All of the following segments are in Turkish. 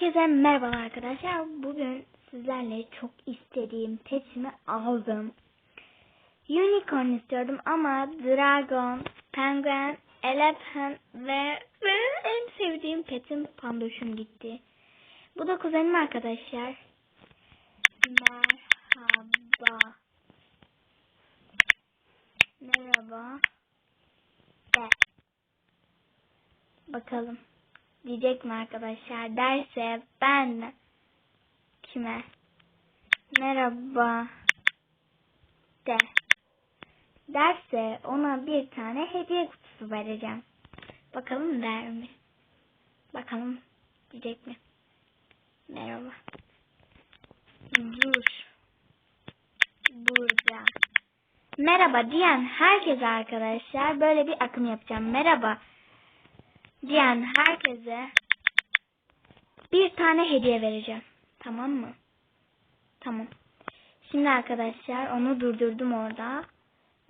Herkese merhaba arkadaşlar. Bugün sizlerle çok istediğim petimi aldım. Unicorn istiyordum ama Dragon, Penguin, Elephant ve, ve en sevdiğim petim Pandoş'um gitti. Bu da kuzenim arkadaşlar. Merhaba. Merhaba. De. Bakalım. Diyecek mi arkadaşlar? Derse ben kime? Merhaba de. Derse ona bir tane hediye kutusu vereceğim. Bakalım der mi? Bakalım diyecek mi? Merhaba. Dur. Burada. Merhaba diyen herkese arkadaşlar böyle bir akım yapacağım. Merhaba diyen herkese bir tane hediye vereceğim. Tamam mı? Tamam. Şimdi arkadaşlar onu durdurdum orada.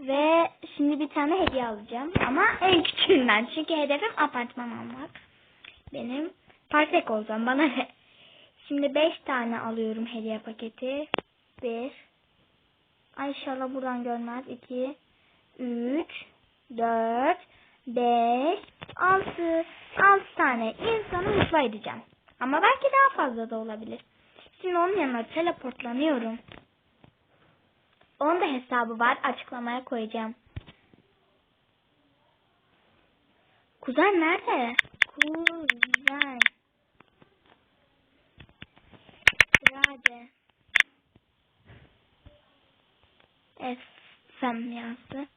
Ve şimdi bir tane hediye alacağım. Ama en küçüğünden. Çünkü hedefim apartman almak. Benim parsek olacağım. Bana ne? Şimdi 5 tane alıyorum hediye paketi. 1 Ay inşallah buradan görmez. 2 3 4 5 6 6 tane insanı mutlu edeceğim. Ama belki daha fazla da olabilir. Şimdi onun yanına teleportlanıyorum. Onun da hesabı var. Açıklamaya koyacağım. Kuzen nerede? Kuzen. Nerede? Efem yazdı.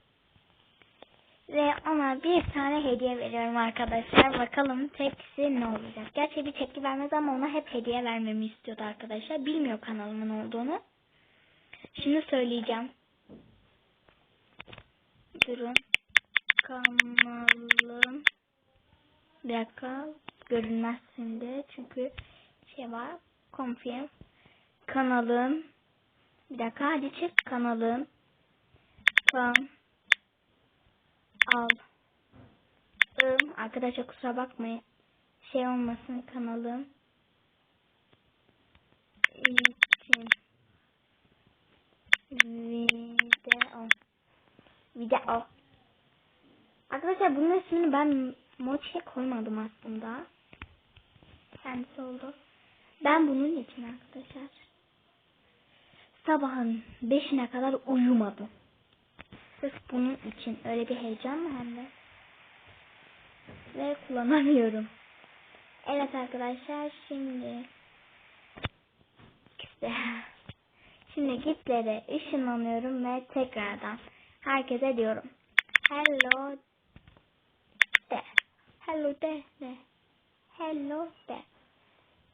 Ve ona bir tane hediye veriyorum arkadaşlar. Bakalım tepkisi ne olacak. Gerçi bir tepki vermez ama ona hep hediye vermemi istiyordu arkadaşlar. Bilmiyor kanalımın olduğunu. Şimdi söyleyeceğim. Durun. Kanalım. Bir dakika. Görünmez şimdi. Çünkü şey var. Confirm. Kanalım. Bir dakika hadi çık. Kanalım. Kan al. Im, arkadaşlar kusura bakmayın. Şey olmasın kanalım. için video video Arkadaşlar bunun ismini ben moçe koymadım aslında. Kendisi oldu. Ben bunun için arkadaşlar sabahın beşine kadar uyumadım. Sırf bunun için öyle bir heyecan mı hem de? Ve kullanamıyorum. Evet arkadaşlar şimdi işte şimdi gitlere ışınlanıyorum ve tekrardan herkese diyorum. Hello de. Hello de de. Hello de.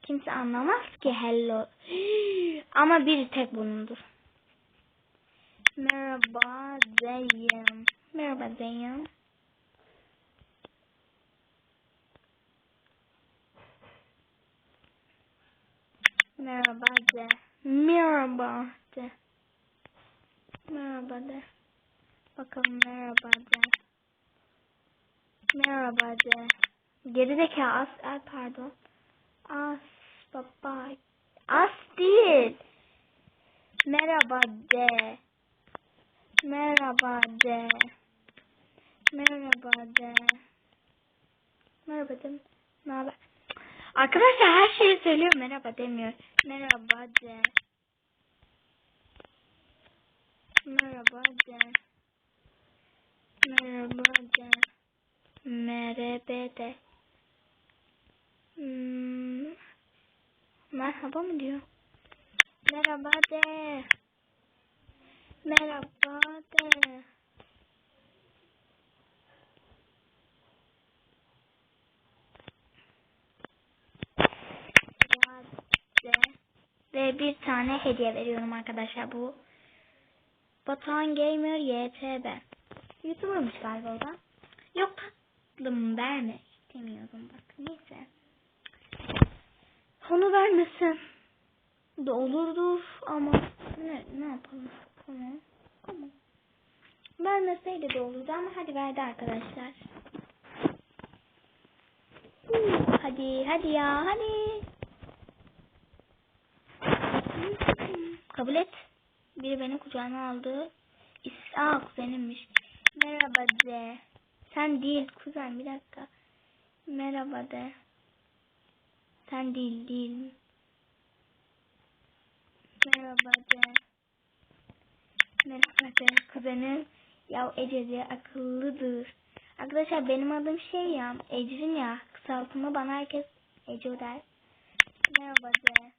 Kimse anlamaz ki hello. Ama bir tek bunundur. Merhaba Zeynep. Merhaba Zeynep. Merhaba de. Merhaba de. Merhaba de. Bakalım merhaba de. Merhaba de. Gerideki as, ay pardon. As baba. As değil. Merhaba de. Merhaba de. Merhaba de. Merhaba de. Haber? Arkadaşlar her şeyi söylüyor merhaba demiyor. Merhaba de. Merhaba de. Merhaba de. Merhaba de. Hmm. Merhaba mı diyor? Merhaba de. Merhaba de. de. Ve bir tane hediye veriyorum arkadaşlar bu. Batuhan Gamer YTB. YouTuber'mış galiba o da. Yok tatlım verme istemiyordum bak neyse. Onu vermesin. Da olurdur ama ne, ne yapalım? Tamam. Tamam. Vermeseydi de olurdu ama hadi verdi arkadaşlar. Hadi hadi ya hadi. Kabul et. Biri beni kucağına aldı. İs- Aa kuzenimmiş. Merhaba de. Sen değil kuzen bir dakika. Merhaba de. Sen değil değil. Merhaba de. De kuzenim. Ya Ece diye akıllıdır. Arkadaşlar benim adım şey ya Ecrin ya. Kısaltımı bana herkes Ece der. Merhaba de.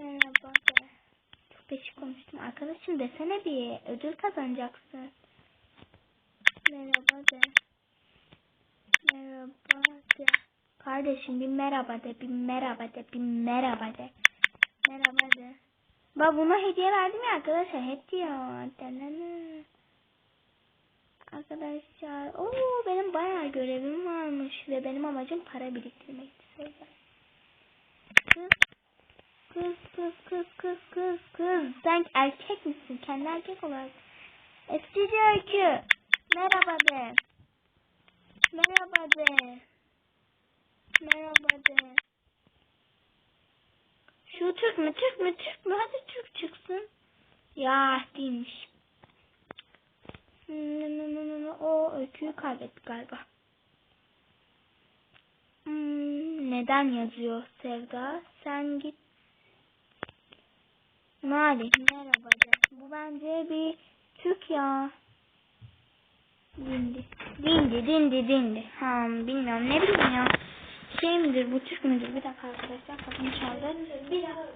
Merhaba de. Çok değişik konuştum. Arkadaşım desene bir. Ödül kazanacaksın. Merhaba de. Merhaba de. Kardeşim bir merhaba de. Bir merhaba de. Bir merhaba de. Merhaba de. Bak buna hediye verdim ya arkadaşlar. Hediye. Denene. Arkadaşlar. Oo benim bayağı görevim varmış. Ve benim amacım para biriktirmekti. Kız. Kız kız kız kız kız kız. Sen erkek misin? Kendi erkek olarak. Eskici öykü. Merhaba de. Merhaba de. Merhaba de. Şu Türk mü? Türk? Hadi Türk çıksın. Ya değilmiş. Hmm, O öyküyü kaybetti galiba. Hmm, neden yazıyor Sevda? Sen git. Mali merhaba. Bu bence bir Türk ya. Dindi. Dindi dindi dindi. Ha bilmiyorum ne bileyim ya. Şey midir bu Türk müdür? Bir dakika arkadaşlar kapımı çaldı. Bir dakika.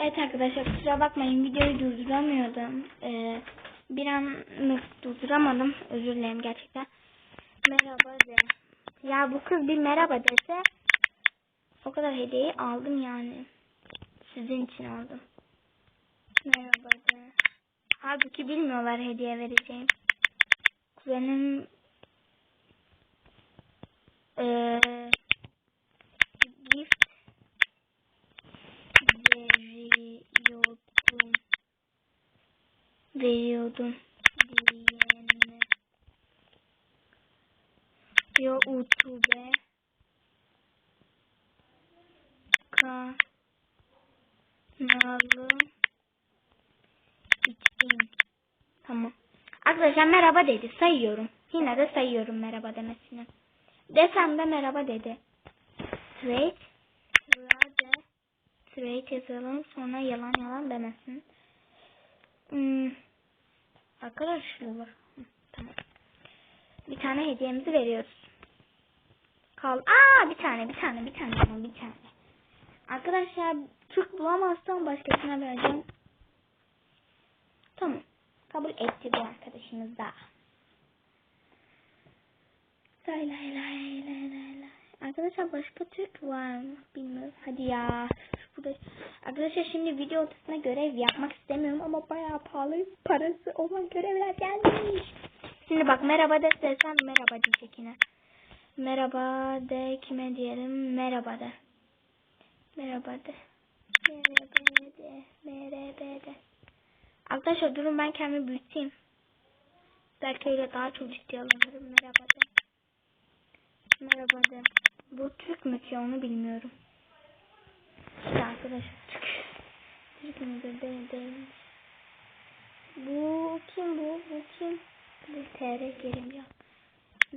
Evet arkadaşlar kusura bakmayın videoyu durduramıyordum. Ee, bir anlık durduramadım. Özür dilerim gerçekten. Merhaba de. Ya bu kız bir merhaba dese o kadar hediyeyi aldım yani. Sizin için aldım. Merhaba de. Halbuki bilmiyorlar hediye vereceğim. Kuzenim eee gift veriyordum. Veriyordum diyene. Yo utube kanalım için. Tamam. Arkadaşlar merhaba dedi. Sayıyorum. Yine de sayıyorum merhaba demesini. Desem de merhaba dedi. Straight. Sırada straight yazalım. Sonra yalan yalan demesin. Hmm. Arkadaşlar. Tamam. Bir tane hediyemizi veriyoruz. Kal. Aa bir tane bir tane bir tane bir tane. Arkadaşlar Türk bulamazsam başkasına vereceğim. Tamam. Kabul etti bir arkadaşımız da. Lay lay lay lay lay lay. Arkadaşlar başka Türk var mı? Bilmiyorum. Hadi ya. Burada. Arkadaşlar şimdi video ortasına görev yapmak istemiyorum ama bayağı pahalı parası olan görevler gelmiş. Şimdi bak merhaba de desem merhaba diyecek yine. Merhaba de kime diyelim? Merhaba de. Merhaba de. Merhaba de. Merhaba de. Arkadaşlar durun ben kendimi büyüteyim. Belki öyle daha çok ciddiye alınırım. Merhaba de. Merhaba de. Bu Türk mü ki onu bilmiyorum. İşte arkadaşlar Türk. Türk müdür değil değil. Bu kim bu? Bu kim? Bu TR gelim ya.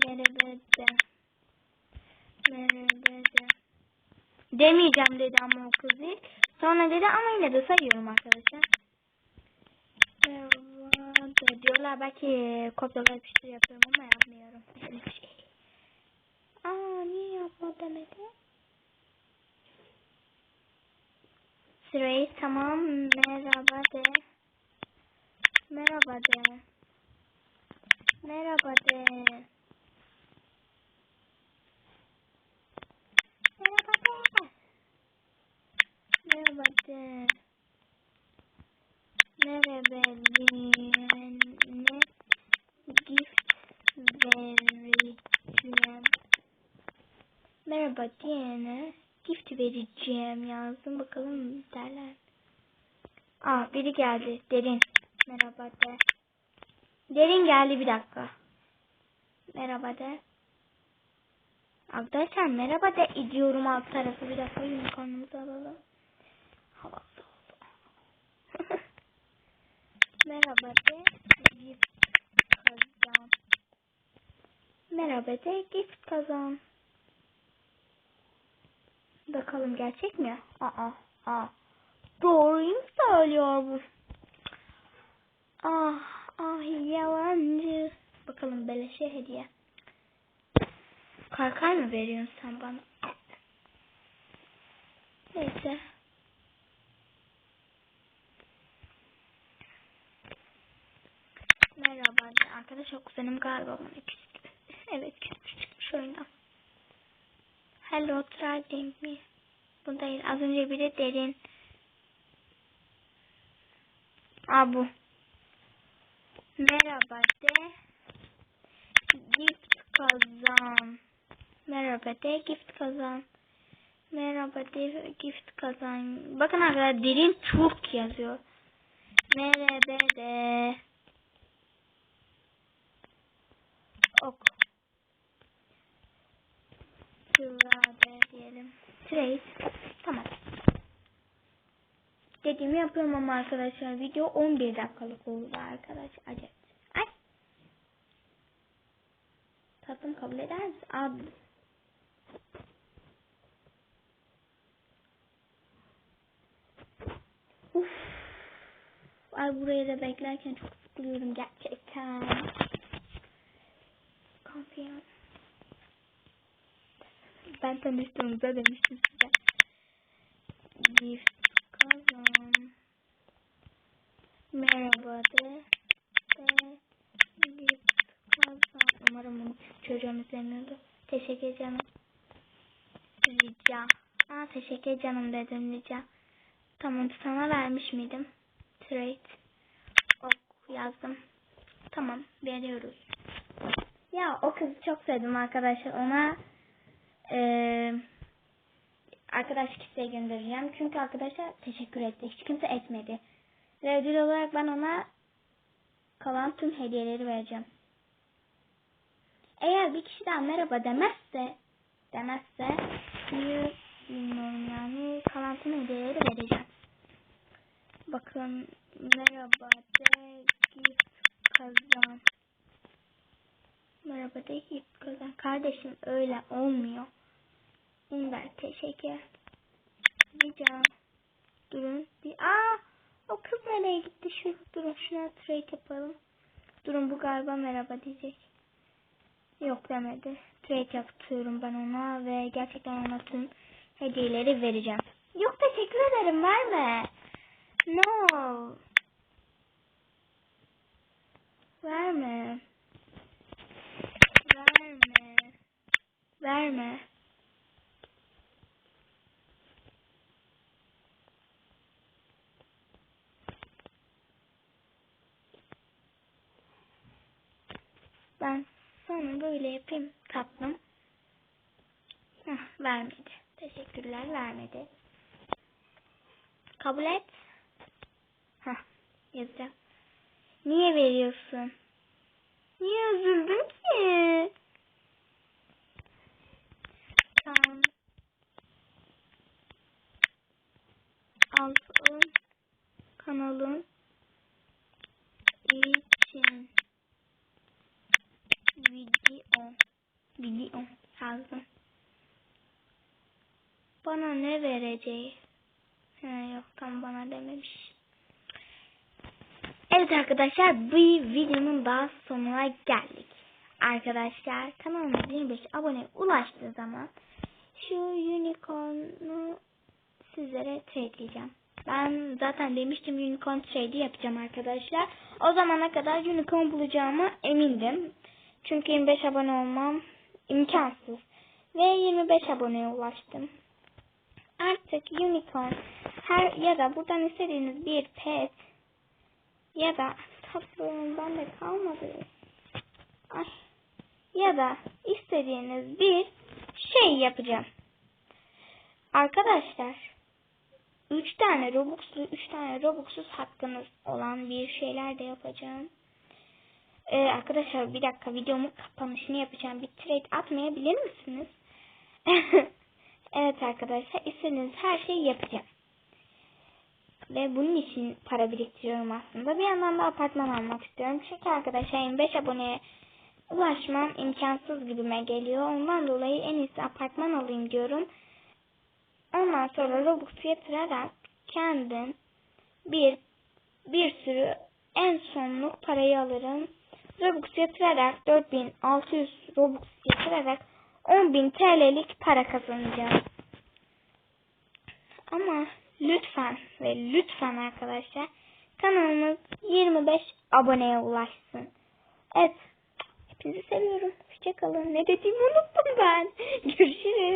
Merhaba de. Merhaba de. Demeyeceğim dedi ama o kız ilk. Sonra dedi ama yine de sayıyorum arkadaşlar. Merhaba de diyorlar belki kopyala yapıştır yapıyorum ama yapmıyorum. Şey. Aa niye yapma demedi? Sırayı tamam merhaba de. Merhaba de. Merhaba de. Merhaba de. Merhaba de. Diyene gift vereceğim. Merhaba diyene gift vereceğim yazdım bakalım derler. Aa biri geldi derin. Merhaba de. Derin geldi bir dakika. Merhaba de. Arkadaşlar merhaba de ediyorum alt tarafı. Bir dakika unicornumuzu alalım. Havası oldu. merhaba de gift kazan. Merhaba de gift kazan. Bakalım gerçek mi? Aa, aa. Doğruyu mu söylüyor bu? Ah, ah yalancı. Bakalım beleşe hediye. Karkay mı veriyorsun sen bana? Neyse. Merhaba arkadaşlar kuzenim galiba bana küstü. Evet küsmüş çıkmış oyundan. Hello trading me. Bu değil. Az önce biri derin. Aa bu. Merhaba de. Gift kazan. Merhaba de gift kazan. Merhaba de gift kazan. Bakın arkadaşlar derin Türk yazıyor. Merhaba de. Ok. Trade diyelim. Trade. Tamam. Dediğimi yapıyorum ama arkadaşlar video 11 dakikalık oldu arkadaşlar. Acayip. Ay. Tatlım kabul eder misin? Abi. Uf. Ay buraya da beklerken çok sıkılıyorum gerçekten. Kampiyon. Ben tanıştığımızda demiştim size. Gift kazan. Merhaba de. De. Gift kazan. Umarım bunu çocuğum izlemiyordu. Teşekkür canım. Rica. Aa teşekkür canım dedim rica. Tamam sana vermiş miydim? Trade. Ok yazdım. Tamam veriyoruz. Ya o kızı çok sevdim arkadaşlar. Ona eee arkadaş kişiye göndereceğim. Çünkü arkadaşlar teşekkür etti. Hiç kimse etmedi. Ve ödül olarak ben ona kalan tüm hediyeleri vereceğim. Eğer bir kişi daha merhaba demezse demezse bilmiyorum yani kalan tüm hediyeleri vereceğim. Bakın merhaba de gift kazan. Merhaba de kazan. Kardeşim öyle olmuyor. Ben teşekkür. Rica. Durun. Bir, aa, o kız nereye gitti? Şu, durun şuna trade yapalım. Durun bu galiba merhaba diyecek. Yok demedi. Trade yapıyorum ben ona ve gerçekten ona tüm hediyeleri vereceğim. Yok teşekkür ederim verme. No. Verme. Verme. Ben sana böyle yapayım tatlım. Heh, vermedi. Teşekkürler vermedi. Kabul et. Heh, yazacağım. Niye veriyorsun? Niye üzüldün ki? Tamam. Altın kanalın için video video yazdım. Bana ne vereceği? He, yok tam bana dememiş. Evet arkadaşlar bu videonun daha sonuna geldik. Arkadaşlar kanalıma 25 abone ulaştığı zaman şu unicorn'u sizlere trade'leyeceğim. Ben zaten demiştim unicorn trade'i yapacağım arkadaşlar. O zamana kadar unicorn bulacağıma emindim. Çünkü 25 abone olmam imkansız. Ve 25 aboneye ulaştım. Artık unicorn her ya da buradan istediğiniz bir pet ya da tatlım bende kalmadı. Ay. Ya da istediğiniz bir şey yapacağım. Arkadaşlar 3 tane Robux'lu 3 tane Robux'suz hakkınız olan bir şeyler de yapacağım. Ee, arkadaşlar bir dakika videomun kapanışını yapacağım. Bir trade atmayabilir misiniz? evet arkadaşlar istediğiniz her şeyi yapacağım. Ve bunun için para biriktiriyorum aslında. Bir yandan da apartman almak istiyorum. Çünkü arkadaşlar 25 aboneye ulaşmam imkansız gibime geliyor. Ondan dolayı en iyisi apartman alayım diyorum. Ondan sonra Robux yatırarak kendim bir bir sürü en sonluk parayı alırım. Robux yatırarak 4600 Robux yatırarak 10.000 TL'lik para kazanacağım. Ama lütfen ve lütfen arkadaşlar kanalımız 25 aboneye ulaşsın. Evet. Hepinizi seviyorum. Hoşçakalın. Ne dediğimi unuttum ben. Görüşürüz.